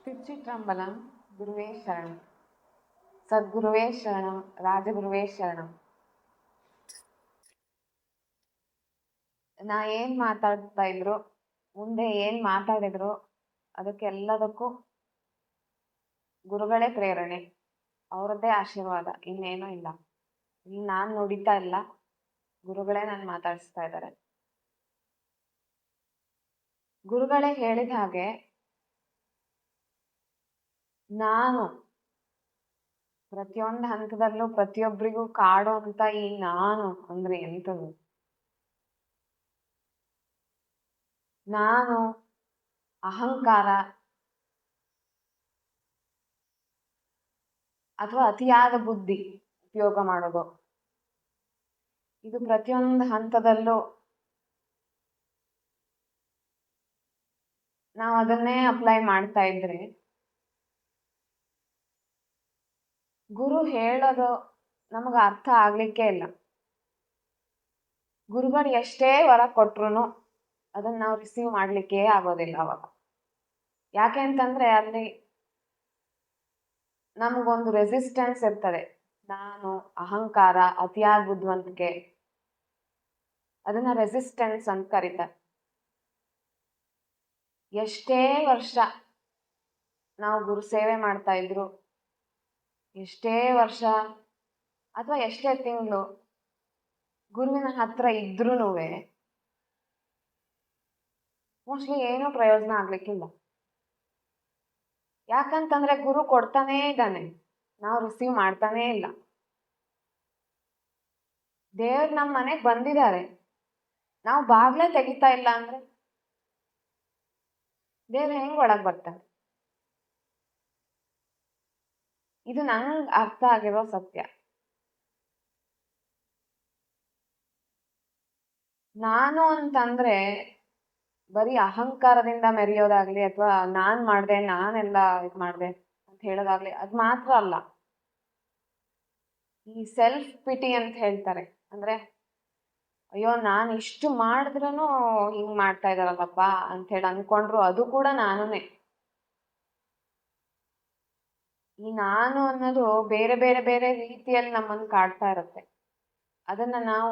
திருச்சிற்றம்பலம் குருவே சரணம் சத்குருவே சரணம் ರಾಜಗುರುವೇ ಶರಣಂ ನಾ ಏನ್ ಮಾತಾಡ್ತಾ ಇದ್ರು ಮುಂದೆ ಏನ್ ಮಾತಾಡಿದ್ರು ಅದಕ್ಕೆಲ್ಲದಕ್ಕೂ ಗುರುಗಳೇ ಪ್ರೇರಣೆ ಅವರದ್ದೇ ಆಶೀರ್ವಾದ ಇನ್ನೇನೂ ಇಲ್ಲ ಇಲ್ಲಿ ನಾನ್ ನುಡಿತಾ ಇಲ್ಲ ಗುರುಗಳೇ ನಾನು ಮಾತಾಡಿಸ್ತಾ ಇದ್ದಾರೆ ಗುರುಗಳೇ ಹೇಳಿದ ಹಾಗೆ ನಾನು ಪ್ರತಿಯೊಂದು ಹಂತದಲ್ಲೂ ಪ್ರತಿಯೊಬ್ಬರಿಗೂ ಕಾಡೋ ಅಂತ ಈ ನಾನು ಅಂದ್ರೆ ಎಂಥದ್ದು ನಾನು ಅಹಂಕಾರ ಅಥವಾ ಅತಿಯಾದ ಬುದ್ಧಿ ಉಪಯೋಗ ಮಾಡೋದು. ಇದು ಪ್ರತಿಯೊಂದು ಹಂತದಲ್ಲೂ ನಾವು ಅದನ್ನೇ ಅಪ್ಲೈ ಮಾಡ್ತಾ ಇದ್ರೆ ಗುರು ಹೇಳೋದು ನಮಗೆ ಅರ್ಥ ಆಗಲಿಕ್ಕೆ ಇಲ್ಲ. ಗುರುಗಳು ಎಷ್ಟೇ ವರ ಕೊಟ್ರು ಅದನ್ನ ನಾವು ರಿಸೀವ್ ಮಾಡ್ಲಿಕ್ಕೆ ಆಗೋದಿಲ್ಲ ಅವಾಗ. ಯಾಕೆ ಅಂತಂದ್ರೆ ಅಲ್ಲಿ ನಮಗೊಂದು ರೆಸಿಸ್ಟೆನ್ಸ್ ಇರ್ತದೆ. ನಾನು, ಅಹಂಕಾರ ಅತಿಯಾದ ಬುದ್ಧಿವಂತಿಕೆ. ಅದನ್ನ ರೆಸಿಸ್ಟೆನ್ಸ್ ಅಂತ ಕರೀತಾರೆ. ಎಷ್ಟೇ ವರ್ಷ ನಾವು ಗುರು ಸೇವೆ ಮಾಡ್ತಾ ಇದ್ರು ಎಷ್ಟೇ ವರ್ಷ ಅಥವಾ ಎಷ್ಟೇ ತಿಂಗಳು ಗುರುವಿನ ಹತ್ರ ಇದ್ರೂ ಮೋಸ್ಟ್ಲಿ ಏನೂ ಪ್ರಯೋಜನ ಆಗ್ಲಿಕ್ಕಿಲ್ಲ. ಯಾಕಂತಂದ್ರೆ ಗುರು ಕೊಡ್ತಾನೇ ಇದ್ದಾನೆ. ನಾವು ರಿಸೀವ್ ಮಾಡ್ತಾನೇ ಇಲ್ಲ. ದೇವ್ರು ನಮ್ಮ ಮನೆಗೆ ಬಂದಿದ್ದಾರೆ. ನಾವು ಬಾಗ್ಲೇ ತೆಗಿತಾ ಇಲ್ಲ ಅಂದ್ರೆ ದೇವ್ರು ಹೆಂಗ್ ಒಳಗೆ ಬರ್ತಾನೆ ಇದು ನಂಗ್ ಅರ್ಥ ಆಗಿರೋ ಸತ್ಯ. ನಾನು ಅಂತಂದ್ರೆ ಬರೀ ಅಹಂಕಾರದಿಂದ ಮೆರೆಯೋದಾಗ್ಲಿ ಅಥವಾ ನಾನ್ ಮಾಡ್ದೆ, ನಾನೆಲ್ಲ ಇದು ಮಾಡ್ದೆ ಅಂತ ಹೇಳೋದಾಗ್ಲಿ ಅದ್ ಮಾತ್ರ ಅಲ್ಲ. ಈ ಸೆಲ್ಫ್ ಪಿಟಿ ಅಂತ ಹೇಳ್ತಾರೆ. ಅಂದ್ರೆ ಅಯ್ಯೋ, ನಾನ್ ಇಷ್ಟು ಮಾಡಿದ್ರೂ ಹಿಂಗ್ ಮಾಡ್ತಾ ಇದಾರಲ್ಲಪ್ಪ ಅಂತ ಹೇಳಿ ಅನ್ಕೊಂಡ್ರು ಅದು ಕೂಡ ನಾನುನೇ. ಈ ನಾನು ಅನ್ನೋದು ಬೇರೆ ಬೇರೆ ಬೇರೆ ರೀತಿಯಲ್ಲಿ ನಮ್ಮನ್ನು ಕಾಡ್ತಾ ಇರುತ್ತೆ. ಅದನ್ನ ನಾವು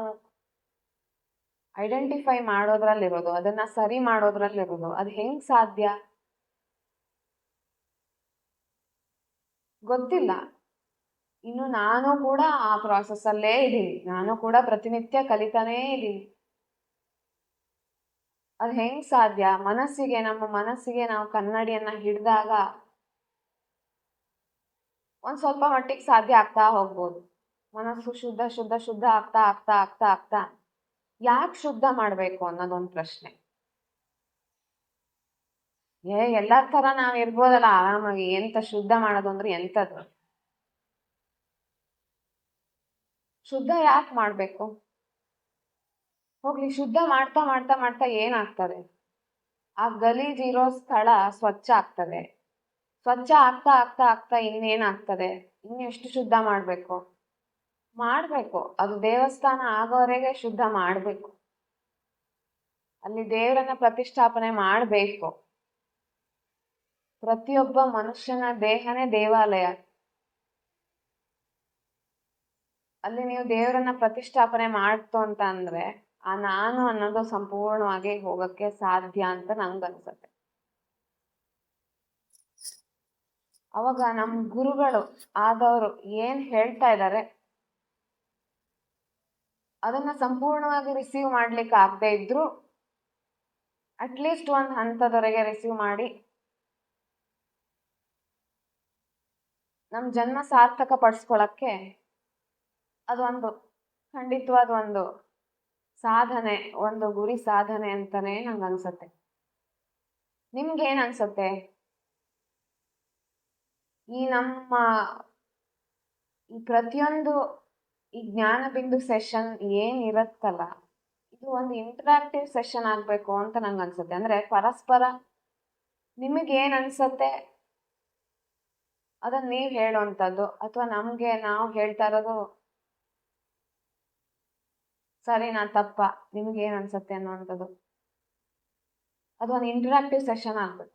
ಐಡೆಂಟಿಫೈ ಮಾಡೋದ್ರಲ್ಲಿರೋದು, ಅದನ್ನ ಸರಿ ಮಾಡೋದ್ರಲ್ಲಿರೋದು, ಅದು ಹೆಂಗ್ ಸಾಧ್ಯ? ಗೊತ್ತಿಲ್ಲ. ಇನ್ನು ನಾನು ಕೂಡ ಆ ಪ್ರಾಸೆಸ್ ಅಲ್ಲೇ ಇದ್ದೀನಿ. ನಾನು ಕೂಡ ಪ್ರತಿನಿತ್ಯ ಕಲಿತಾನೇ ಇದ್ದೀನಿ. ಅದು ಹೆಂಗ್ ಸಾಧ್ಯ? ಮನಸ್ಸಿಗೆ, ನಮ್ಮ ಮನಸ್ಸಿಗೆ ನಾವು ಕನ್ನಡಿಯನ್ನ ಹಿಡಿದಾಗ ಒಂದ್ ಸ್ವಲ್ಪ ಮಟ್ಟಿಗೆ ಸಾಧ್ಯ ಆಗ್ತಾ ಹೋಗ್ಬೋದು. ಮನಸ್ಸು ಶುದ್ಧ ಶುದ್ಧ ಶುದ್ಧ ಆಗ್ತಾ ಆಗ್ತಾ ಆಗ್ತಾ ಆಗ್ತಾ. ಯಾಕೆ ಶುದ್ಧ ಮಾಡ್ಬೇಕು ಅನ್ನೋದೊಂದು ಪ್ರಶ್ನೆ. ಏ, ಎಲ್ಲರ ತರ ನಾವ್ ಇರ್ಬೋದಲ್ಲ ಆರಾಮಾಗಿ. ಎಂತ ಶುದ್ಧ ಮಾಡೋದು ಅಂದ್ರೆ ಎಂಥದ್ದು ಶುದ್ಧ ಯಾಕೆ ಮಾಡ್ಬೇಕು? ಹೋಗ್ಲಿ, ಶುದ್ಧ ಮಾಡ್ತಾ ಮಾಡ್ತಾ ಮಾಡ್ತಾ ಏನಾಗ್ತದೆ ಆ ಗಲೀಜಿರೋ ಸ್ಥಳ ಸ್ವಚ್ಛ ಆಗ್ತದೆ. ಸ್ವಚ್ಛ ಆಗ್ತಾ ಆಗ್ತಾ ಆಗ್ತಾ ಇನ್ನೇನಾಗ್ತದೆ? ಇನ್ನು ಎಷ್ಟು ಶುದ್ಧ ಮಾಡ್ಬೇಕು? ಮಾಡ್ಬೇಕು. ಅದು ದೇವಸ್ಥಾನ ಆಗೋವರೆಗೆ ಶುದ್ಧ ಮಾಡ್ಬೇಕು. ಅಲ್ಲಿ ದೇವರನ್ನ ಪ್ರತಿಷ್ಠಾಪನೆ ಮಾಡ್ಬೇಕು. ಪ್ರತಿಯೊಬ್ಬ ಮನುಷ್ಯನ ದೇಹನೇ ದೇವಾಲಯ. ಅಲ್ಲಿ ನೀವು ದೇವರನ್ನ ಪ್ರತಿಷ್ಠಾಪನೆ ಮಾಡ್ತು ಅಂತ ಅಂದ್ರೆ, ಆ ನಾನು ಅನ್ನೋದು ಸಂಪೂರ್ಣವಾಗಿ ಹೋಗಕ್ಕೆ ಸಾಧ್ಯ ಅಂತ ನಂಗ್ ಅನ್ಸತ್ತೆ ಅವಾಗ ನಮ್ಮ ಗುರುಗಳು ಆದವರು ಏನ್ ಹೇಳ್ತಾ ಇದ್ದಾರೆ ಅದನ್ನ ಸಂಪೂರ್ಣವಾಗಿ ರಿಸೀವ್ ಮಾಡ್ಲಿಕ್ಕೆ ಆಗದೆ ಇದ್ರು ಅಟ್ಲೀಸ್ಟ್ ಒಂದು ಹಂತದವರೆಗೆ ರಿಸೀವ್ ಮಾಡಿ ನಮ್ಮ ಜನ್ಮ ಸಾರ್ಥಕ ಪಡಿಸ್ಕೊಳಕ್ಕೆ ಅದೊಂದು ಖಂಡಿತವಾದ ಒಂದು ಸಾಧನೆ, ಒಂದು ಗುರಿ ಸಾಧನೆ ಅಂತಾನೆ ನಂಗೆ ಅನ್ಸುತ್ತೆ. ನಿಮ್ಗೆ ಏನ್ ಅನ್ಸತ್ತೆ? ಈ ನಮ್ಮ ಈ ಪ್ರತಿಯೊಂದು ಈ ಜ್ಞಾನ ಬಿಂದು ಸೆಷನ್ ಏನ್ ಇರತ್ತಲ್ಲ, ಇದು ಒಂದು ಇಂಟ್ರಾಕ್ಟಿವ್ ಸೆಷನ್ ಆಗ್ಬೇಕು ಅಂತ ನಂಗೆ ಅನ್ಸುತ್ತೆ. ಅಂದ್ರೆ ಪರಸ್ಪರ ನಿಮಗೆ ಏನ್ ಅನ್ಸತ್ತೆ ಅದನ್ನ ನೀವು ಹೇಳುವಂಥದ್ದು, ಅಥವಾ ನಮಗೆ ನಾವು ಹೇಳ್ತಾ ಇರೋದು ಸರಿ ನಾ ತಪ್ಪ, ನಿಮ್ಗೆ ಏನ್ ಅನ್ಸತ್ತೆ ಅನ್ನುವಂಥದ್ದು. ಅದು ಒಂದು ಇಂಟ್ರಾಕ್ಟಿವ್ ಸೆಷನ್ ಆಗ್ಬೇಕು.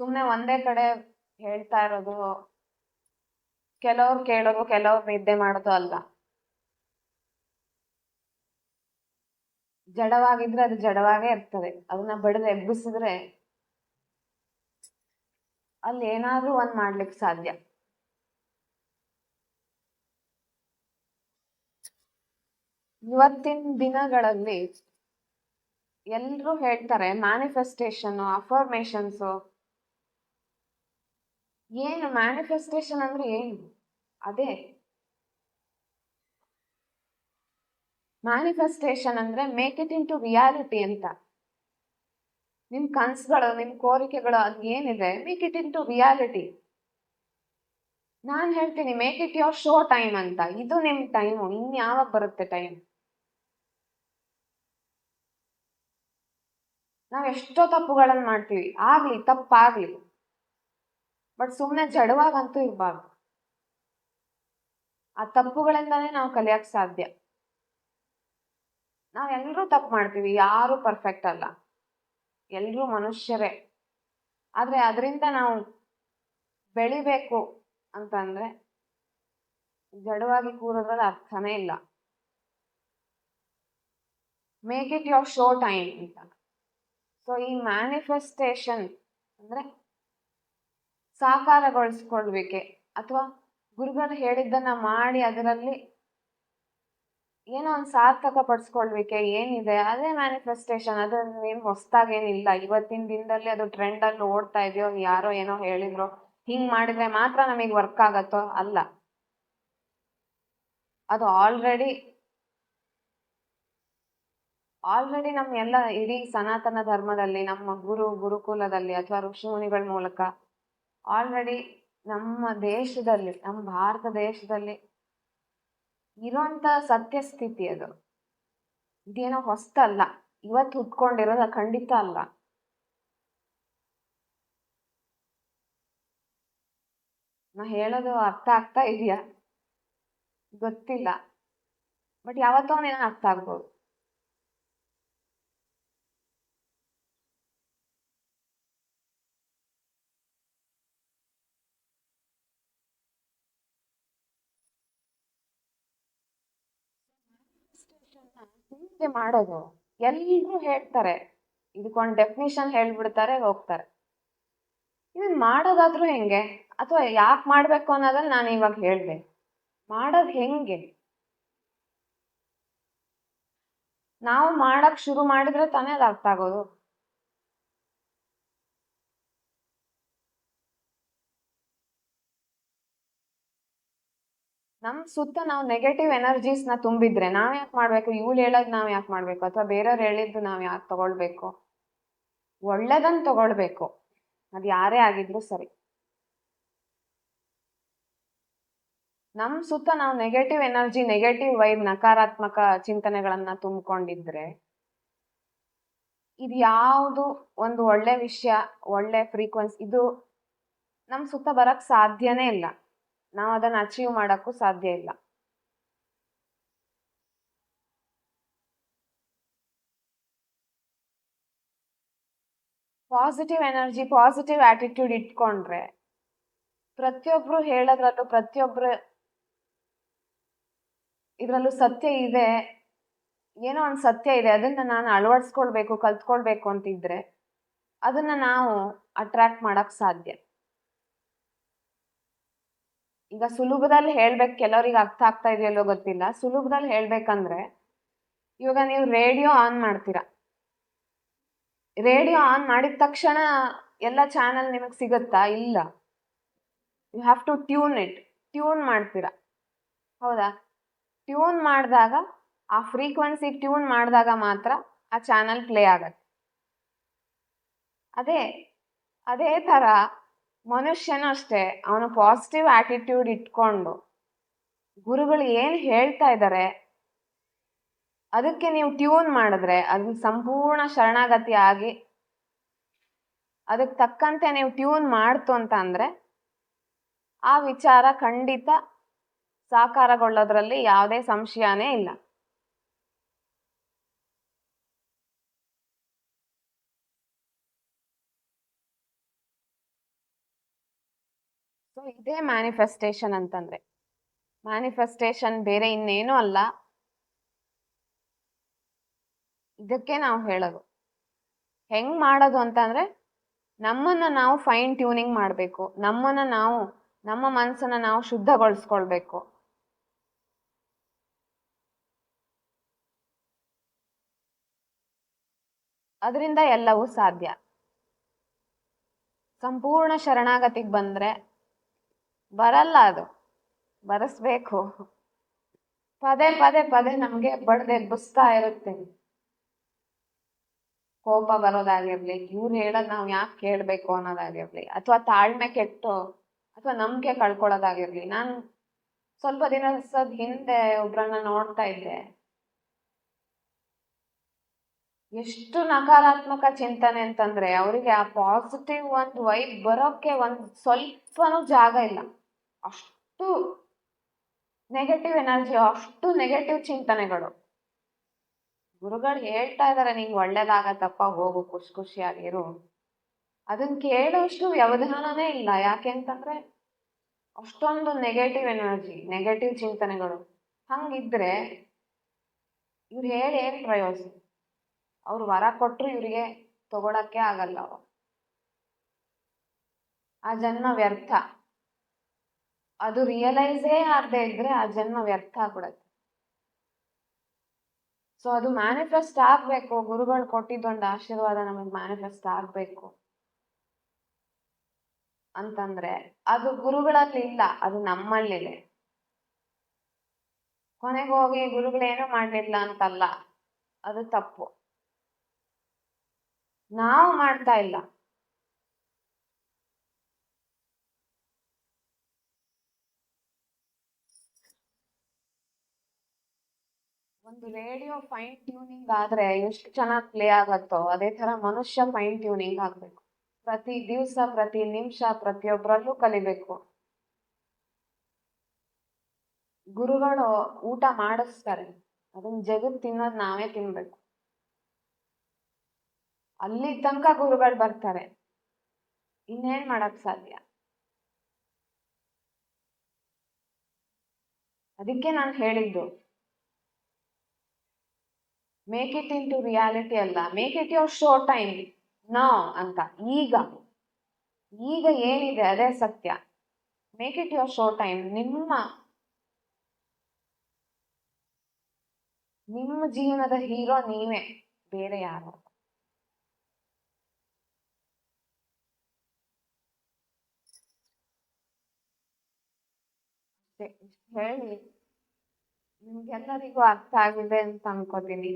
ಸುಮ್ಮನೆ ಒಂದೇ ಕಡೆ ಹೇಳ್ತಾ ಇರೋದು, ಕೆಲವ್ರು ಕೇಳೋದು, ಕೆಲವ್ರು ನಿದ್ದೆ ಮಾಡೋದು ಅಲ್ಲ. ಜಡವಾಗಿದ್ರೆ ಅದು ಜಡವಾಗೇ ಇರ್ತದೆ. ಅದನ್ನ ಬಡಿದು ಎಬ್ಬಿಸಿದ್ರೆ ಅಲ್ಲಿ ಏನಾದ್ರೂ ಒಂದ್ ಮಾಡ್ಲಿಕ್ಕೆ ಸಾಧ್ಯ. ಇವತ್ತಿನ ದಿನಗಳಲ್ಲಿ ಎಲ್ರೂ ಹೇಳ್ತಾರೆ ಮ್ಯಾನಿಫೆಸ್ಟೇಷನ್ ಅಫರ್ಮೇಶನ್ಸ್ ಏನು ಮ್ಯಾನಿಫೆಸ್ಟೇಷನ್ ಅಂದ್ರೆ ಏನು? ಅದೇ. ಮ್ಯಾನಿಫೆಸ್ಟೇಷನ್ ಅಂದ್ರೆ make it into reality ಅಂತ. ನಿಮ್ ಕನ್ಸುಗಳು, ನಿಮ್ ಕೋರಿಕೆಗಳು ಅದ್ ಏನಿದೆ make it into reality ನಾನು ಹೇಳ್ತೀನಿ make it your show time ಅಂತ. ಇದು ನಿಮ್ ಟೈಮು ಇನ್ ಯಾವಾಗ ಬರುತ್ತೆ ಟೈಮ್ ನಾವ್ ಎಷ್ಟೋ ತಪ್ಪುಗಳನ್ನ ಮಾಡ್ತೀವಿ. ಆಗ್ಲಿ, ತಪ್ಪಾಗ್ಲಿ. ಬಟ್ ಸುಮ್ಮನೆ ಜಡವಾಗಂತೂ ಇರಬಾರ್ದು. ಆ ತಪ್ಪುಗಳಿಂದಾನೇ ನಾವು ಕಲಿಯಕ್ ಸಾಧ್ಯ. ನಾವ್ ಎಲ್ರೂ ತಪ್ಪು ಮಾಡ್ತೀವಿ, ಯಾರು ಪರ್ಫೆಕ್ಟ್ ಅಲ್ಲ. ಎಲ್ಲರೂ ಮನುಷ್ಯರೇ. ಆದರೆ ಅದರಿಂದ ನಾವು ಬೆಳಿಬೇಕು ಅಂತಂದ್ರೆ ಜಡವಾಗಿ ಕೂರೋದ್ರಲ್ಲಿ ಅರ್ಥನೇ ಇಲ್ಲ. Make it your show time ಅಂತ. ಸೊ ಈ ಮ್ಯಾನಿಫೆಸ್ಟೇಷನ್ ಅಂದ್ರೆ ಸಾಕಾರಗೊಳಿಸ್ಕೊಳ್ಬೇಕೆ ಅಥವಾ ಗುರುಗಳು ಹೇಳಿದ್ದನ್ನ ಮಾಡಿ ಅದರಲ್ಲಿ ಏನೋ ಒಂದು ಸಾರ್ಥಕ ಪಡಿಸ್ಕೊಳ್ಬೇಕೆ ಏನಿದೆ, ಅದೇ ಮ್ಯಾನಿಫೆಸ್ಟೇಷನ್ ಅದು ಏನು ಹೊಸ್ದಾಗೇನಿಲ್ಲ ಇವತ್ತಿನ ದಿನದಲ್ಲಿ ಅದು ಟ್ರೆಂಡ್ ಅಲ್ಲಿ ಓಡ್ತಾ ಇದೆಯೋ, ಯಾರೋ ಏನೋ ಹೇಳಿದ್ರು. ಹಿಂಗ್ ಮಾಡಿದ್ರೆ ಮಾತ್ರ ನಮಗೆ ವರ್ಕ್ ಆಗತ್ತೋ? ಅಲ್ಲ. ಅದು ಆಲ್ರೆಡಿ ಆಲ್ರೆಡಿ ನಮ್ಮ ಎಲ್ಲ ಇಡೀ ಸನಾತನ ಧರ್ಮದಲ್ಲಿ, ನಮ್ಮ ಗುರು, ಗುರುಕುಲದಲ್ಲಿ ಅಥವಾ ಋಷಿಮುನಿಗಳ ಮೂಲಕ ಆಲ್ರೆಡಿ ನಮ್ಮ ದೇಶದಲ್ಲಿ, ನಮ್ಮ ಭಾರತ ದೇಶದಲ್ಲಿ ಇರುವಂತ ಸತ್ಯಸ್ಥಿತಿ ಅದು. ಇದೇನೋ ಹೊಸ್ತಲ್ಲ. ಇವತ್ತು ಹುಟ್ಕೊಂಡಿರೋದ ಖಂಡಿತ ಅಲ್ಲ. ನಾ ಹೇಳೋದು ಅರ್ಥ ಆಗ್ತಾ ಇದೆಯಾ? ಗೊತ್ತಿಲ್ಲ. ಬಟ್ ಯಾವತ್ತೋ ಏನೋ ಅರ್ಥ ಆಗ್ಬೋದು. ಹಿಂಗೆ ಮಾಡೋದು. ಎಲ್ರೂ ಹೇಳ್ತಾರೆ. ಇದಕ್ಕೊಂದು ಡೆಫಿನಿಷನ್ ಹೇಳ್ಬಿಡ್ತಾರೆ ಹೋಗ್ತಾರೆ. ಇದನ್ನ ಮಾಡೋದಾದ್ರೂ ಹೆಂಗೆ? ಅಥವಾ ಯಾಕೆ ಮಾಡ್ಬೇಕು ಅನ್ನೋದನ್ನ ನಾನು ಇವಾಗ ಹೇಳ್ದೆ. ಮಾಡೋದ್ ಹೆಂಗೆ? ನಾವು ಮಾಡಕ್ ಶುರು ಮಾಡಿದ್ರೆ ತಾನೇ ಅದು ಅರ್ಥ ಆಗೋದು. ನಮ್ ಸುತ್ತ ನಾವು ನೆಗೆಟಿವ್ ಎನರ್ಜೀಸ್ನ ತುಂಬಿದ್ರೆ ನಾವ್ ಯಾಕೆ ಮಾಡ್ಬೇಕು? ಇವ್ಳು ಹೇಳೋದ್ ನಾವ್ ಯಾಕೆ ಮಾಡ್ಬೇಕು? ಅಥವಾ ಬೇರೆಯವ್ರು ಹೇಳಿದ್ದು ನಾವ್ ಯಾಕೆ ತಗೊಳ್ಬೇಕು? ಒಳ್ಳೇದನ್ ತಗೊಳ್ಬೇಕು. ಅದ್ ಯಾರೇ ಆಗಿದ್ರು ಸರಿ. ನಮ್ ಸುತ್ತ ನಾವು ನೆಗೆಟಿವ್ ಎನರ್ಜಿ ನೆಗೆಟಿವ್ ವೈಬ್ ನಕಾರಾತ್ಮಕ ಚಿಂತನೆಗಳನ್ನ ತುಂಬಿಕೊಂಡಿದ್ರೆ ಇದು ಯಾವುದು ಒಂದು ಒಳ್ಳೆ ವಿಷಯ, ಒಳ್ಳೆ ಫ್ರೀಕ್ವೆನ್ಸಿ ಇದು ನಮ್ ಸುತ್ತ ಬರಕ್ ಸಾಧ್ಯನೇ ಇಲ್ಲ. ನಾವು ಅದನ್ನು ಅಚೀವ್ ಮಾಡೋಕ್ಕೂ ಸಾಧ್ಯ ಇಲ್ಲ. ಪಾಸಿಟಿವ್ ಎನರ್ಜಿ ಪಾಸಿಟಿವ್ ಆಟಿಟ್ಯೂಡ್ ಇಟ್ಕೊಂಡ್ರೆ ಪ್ರತಿಯೊಬ್ರು ಹೇಳೋದ್ರಲ್ಲೂ ಪ್ರತಿಯೊಬ್ರು ಇದ್ರಲ್ಲೂ ಸತ್ಯ ಇದೆ, ಏನೋ ಒಂದು ಸತ್ಯ ಇದೆ, ಅದನ್ನ ನಾನು ಅಳವಡಿಸ್ಕೊಳ್ಬೇಕು, ಕಲ್ತ್ಕೊಳ್ಬೇಕು ಅಂತಿದ್ರೆ ಅದನ್ನ ನಾವು ಅಟ್ರಾಕ್ಟ್ ಮಾಡಕ್ ಸಾಧ್ಯ. ಈಗ ಸುಲಭದಲ್ಲಿ ಹೇಳ್ಬೇಕು, ಕೆಲವರಿಗೆ ಅರ್ಥ ಆಗ್ತಾ ಇದೆಯಲ್ಲೋ ಗೊತ್ತಿಲ್ಲ. ಸುಲಭದಲ್ಲಿ ಹೇಳ್ಬೇಕಂದ್ರೆ, ಇವಾಗ ನೀವು ರೇಡಿಯೋ ಆನ್ ಮಾಡ್ತೀರಾ? ರೇಡಿಯೋ ಆನ್ ಮಾಡಿದ ತಕ್ಷಣ ಎಲ್ಲ ಚಾನಲ್ ನಿಮಗೆ ಸಿಗುತ್ತಾ? ಇಲ್ಲ. You have to tune it tune ಮಾಡ್ತೀರಾ? ಹೌದಾ? ಟ್ಯೂನ್ ಮಾಡಿದಾಗ, ಆ ಫ್ರೀಕ್ವೆನ್ಸಿ ಟ್ಯೂನ್ ಮಾಡಿದಾಗ ಮಾತ್ರ ಆ ಚಾನಲ್ ಪ್ಲೇ ಆಗತ್ತೆ. ಅದೇ ಅದೇ ಥರ ಮನುಷ್ಯನೂ ಅಷ್ಟೇ. ಅವನು ಪಾಸಿಟಿವ್ ಆಟಿಟ್ಯೂಡ್ ಇಟ್ಕೊಂಡು ಗುರುಗಳು ಏನು ಹೇಳ್ತಾ ಇದ್ದಾರೆ ಅದಕ್ಕೆ ನೀವು ಟ್ಯೂನ್ ಮಾಡಿದ್ರೆ, ಅದನ್ನ ಸಂಪೂರ್ಣ ಶರಣಾಗತಿ ಆಗಿ ಅದಕ್ಕೆ ತಕ್ಕಂತೆ ನೀವು ಟ್ಯೂನ್ ಮಾಡ್ತು ಅಂತ ಅಂದರೆ, ಆ ವಿಚಾರ ಖಂಡಿತ ಸಾಕಾರಗೊಳ್ಳೋದ್ರಲ್ಲಿ ಯಾವುದೇ ಸಂಶಯನೇ ಇಲ್ಲ. ಇದೇ ಮ್ಯಾನಿಫೆಸ್ಟೇಷನ್ ಅಂತಂದ್ರೆ. ಮ್ಯಾನಿಫೆಸ್ಟೇಷನ್ ಬೇರೆ ಇನ್ನೇನು ಅಲ್ಲ. ಇದಕ್ಕೆ ನಾವು ಹೇಳೋದು. ಹೆಂಗ್ ಮಾಡೋದು ಅಂತಂದ್ರೆ, ನಮ್ಮನ್ನ ನಾವು ಫೈನ್ ಟ್ಯೂನಿಂಗ್ ಮಾಡಬೇಕು. ನಮ್ಮನ್ನ ನಾವು, ನಮ್ಮ ಮನಸ್ಸನ್ನ ನಾವು ಶುದ್ಧಗೊಳಿಸ್ಕೊಳ್ಬೇಕು. ಅದರಿಂದ ಎಲ್ಲವೂ ಸಾಧ್ಯ. ಸಂಪೂರ್ಣ ಶರಣಾಗತಿಗೆ ಬಂದ್ರೆ ಬರಲ್ಲ ಅದು. ಬರೆಸ್ಬೇಕು. ಪದೇ ಪದೇ ಪದೇ ನಮಗೆ ಬಡದೆ ಬುಸ್ತಾ ಇರುತ್ತೆ. ಕೋಪ ಬರೋದಾಗಿರ್ಲಿ, ಇವ್ರು ಹೇಳೋದ್ ನಾವು ಯಾಕೆ ಕೇಳಬೇಕು ಅನ್ನೋದಾಗಿರ್ಲಿ, ಅಥವಾ ತಾಳ್ಮೆ ಕೆಟ್ಟು, ಅಥವಾ ನಂಬಿಕೆ ಕಳ್ಕೊಳ್ಳೋದಾಗಿರ್ಲಿ. ನಾನು ಸ್ವಲ್ಪ ದಿನದ ಹಿಂದೆ ಒಬ್ರನ್ನ ನೋಡ್ತಾ ಇದ್ದೆ. ಎಷ್ಟು ನಕಾರಾತ್ಮಕ ಚಿಂತನೆ ಅಂತಂದ್ರೆ ಅವರಿಗೆ ಆ ಪಾಸಿಟಿವ್ ಒಂದು ವೈಬ್ ಬರೋಕ್ಕೆ ಒಂದು ಸ್ವಲ್ಪನೂ ಜಾಗ ಇಲ್ಲ. ಅಷ್ಟು ನೆಗೆಟಿವ್ ಎನರ್ಜಿ ಅಷ್ಟು ನೆಗೆಟಿವ್ ಚಿಂತನೆಗಳು. ಗುರುಗಳು ಹೇಳ್ತಾ ಇದಾರೆ ನಿಂಗೆ ಒಳ್ಳೇದಾಗತ್ತಪ್ಪ ಹೋಗು, ಖುಷಿ ಖುಷಿಯಾಗಿರು. ಅದನ್ನ ಕೇಳೋಷ್ಟು ವ್ಯವಧಾನನೇ ಇಲ್ಲ. ಯಾಕೆ ಅಂತಂದ್ರೆ ಅಷ್ಟೊಂದು ನೆಗೆಟಿವ್ ಎನರ್ಜಿ ನೆಗೆಟಿವ್ ಚಿಂತನೆಗಳು ಹಂಗಿದ್ರೆ ಇವ್ರು ಹೇಳಿ ಏನ್ ಪ್ರಯೋಜನ? ಅವ್ರು ವರ ಕೊಟ್ರು ಇವರಿಗೆ ತಗೊಳಕ್ಕೆ ಆಗಲ್ಲ ಅವ ಆ ಜನ್ಮ ವ್ಯರ್ಥ. ಅದು ರಿಯಲೈಸೇ ಆಗದೆ ಇದ್ರೆ ಆ ಜನ್ಮ ವ್ಯರ್ಥ ಆಗ್ಬಿಡತ್ತೆ. ಸೊ ಅದು ಮ್ಯಾನಿಫೆಸ್ಟ್ ಆಗ್ಬೇಕು. ಗುರುಗಳು ಕೊಟ್ಟಿದ್ದೊಂದು ಆಶೀರ್ವಾದ ನಮಗೆ ಮ್ಯಾನಿಫೆಸ್ಟ್ ಆಗ್ಬೇಕು. ಅಂತಂದ್ರೆ, ಅದು ಗುರುಗಳಲ್ಲಿ ಇಲ್ಲ, ಅದು ನಮ್ಮಲ್ಲಿದೆ. ಕೊನೆಗೆ ಹೋಗಿ ಗುರುಗಳೇನು ಮಾಡ್ಲಿಲ್ಲ ಅಂತಲ್ಲ, ಅದು ತಪ್ಪು. ನಾವು ಮಾಡ್ತಾ ಇಲ್ಲ. ಒಂದು ರೇಡಿಯೋ ಫೈನ್ ಟ್ಯೂನಿಂಗ್ ಆದ್ರೆ ಎಷ್ಟು ಚೆನ್ನಾಗಿ ಪ್ಲೇ ಆಗತ್ತೋ, ಅದೇ ತರ ಮನುಷ್ಯ ಫೈನ್ ಟ್ಯೂನಿಂಗ್ ಆಗ್ಬೇಕು. ಪ್ರತಿ ದಿವಸ, ಪ್ರತಿ ನಿಮಿಷ ಪ್ರತಿಯೊಬ್ಬರಲ್ಲೂ ಕಲಿಬೇಕು. ಗುರುಗಳು ಊಟ ಮಾಡಿಸ್ತಾರೆ. ಅದನ್ನ ಜಗತ್ ತಿನ್ನೋದು ನಾವೇ ತಿನ್ಬೇಕು. ಅಲ್ಲಿ ತನಕ ಗುರುಗಳು ಬರ್ತಾರೆ. ಇನ್ನೇನ್ ಮಾಡಕ್ ಸಾಧ್ಯ? ಅದಕ್ಕೆ ನಾನು ಹೇಳಿದ್ದು. Make it into reality ಅಲ್ಲ. Make it your show time ನಾ ಅಂತ. ಈಗ. ಈಗ ಏನಿದೆ ಅದೇ ಸತ್ಯ. Make it your show time ನಿಮ್ಮ ನಿಮ್ಮ ಜೀವನದ ಹೀರೋ ನೀವೇ. ಬೇರೆ ಯಾರು? ಹೇಳಿ. ನಿಮ್ಗೆಲ್ಲರಿಗೂ ಅರ್ಥ ಆಗಿದೆ ಅಂತ ಅನ್ಕೋತೀನಿ.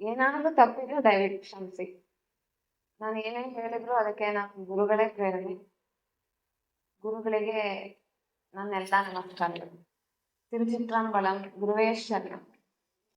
ಏನಾದ್ರೂ ತಪ್ಪಿದ್ರೆ ದಯವಿಟ್ಟು ಕ್ಷಮಿಸಿ. ನಾನು ಏನೇ ಹೇಳಿದ್ರು ಅದಕ್ಕೆ ನಾನು ಗುರುಗಳೇ ಪ್ರೇರಣೆ. ಗುರುಗಳಿಗೆ ನನ್ನೆಲ್ಲ ನಮಸ್ಕಾರಗಳು ತಿರುಚಿತ್ರಾಂಬಳಂ, ಗುರುವೇ